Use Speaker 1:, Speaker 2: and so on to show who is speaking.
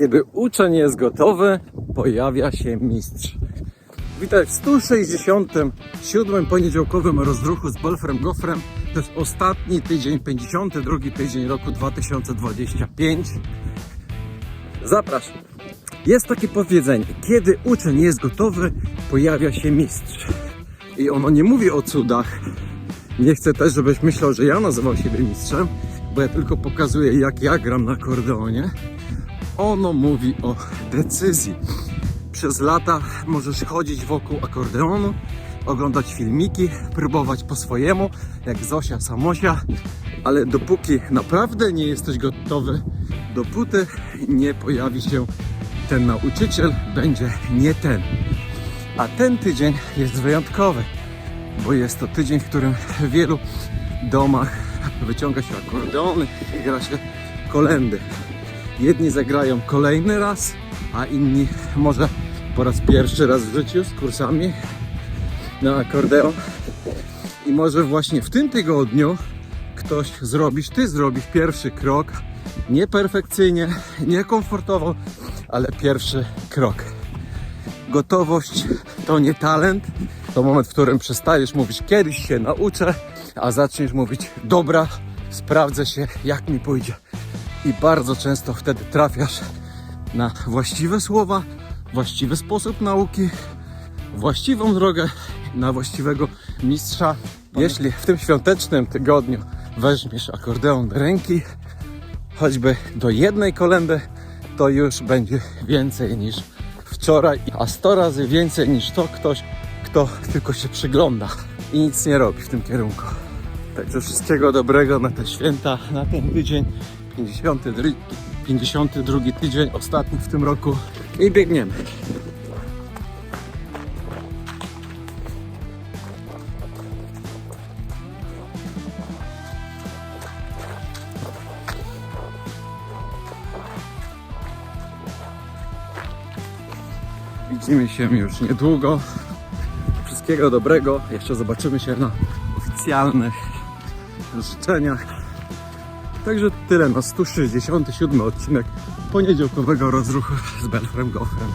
Speaker 1: Kiedy uczeń jest gotowy, pojawia się mistrz. Witaj w 167 poniedziałkowym rozruchu z Bolfrem Gofrem. To jest ostatni tydzień, 52 tydzień roku 2025. Zapraszam. Jest takie powiedzenie, kiedy uczeń jest gotowy, pojawia się mistrz. I ono nie mówi o cudach. Nie chcę też, żebyś myślał, że ja nazywał siebie mistrzem, bo ja tylko pokazuję, jak ja gram na akordeonie. Ono mówi o decyzji. Przez lata możesz chodzić wokół akordeonu, oglądać filmiki, próbować po swojemu, jak Zosia Samosia, ale dopóki naprawdę nie jesteś gotowy, dopóty nie pojawi się ten nauczyciel, będzie nie ten. A ten tydzień jest wyjątkowy, bo jest to tydzień, w którym w wielu domach wyciąga się akordeony i gra się kolendy. Jedni zagrają kolejny raz, a inni może po raz pierwszy raz w życiu z kursami na akordeon. I może właśnie w tym tygodniu ktoś zrobisz, ty zrobisz pierwszy krok. Nieperfekcyjnie, niekomfortowo, ale pierwszy krok. Gotowość to nie talent, to moment, w którym przestajesz mówić kiedyś się nauczę, a zaczniesz mówić dobra, sprawdzę się jak mi pójdzie. I bardzo często wtedy trafiasz na właściwe słowa, właściwy sposób nauki, właściwą drogę na właściwego mistrza. Jeśli w tym świątecznym tygodniu weźmiesz akordeon do ręki, choćby do jednej kolendy, to już będzie więcej niż wczoraj, a 100 razy więcej niż to ktoś, kto tylko się przygląda i nic nie robi w tym kierunku. Także wszystkiego dobrego na te święta, na ten tydzień, 52, 52 tydzień, ostatni w tym roku i biegniemy. Widzimy się już niedługo. Wszystkiego dobrego. Jeszcze zobaczymy się na oficjalnych życzeniach. Także tyle na 167 odcinek poniedziałkowego rozruchu z Belfrem Goffrem.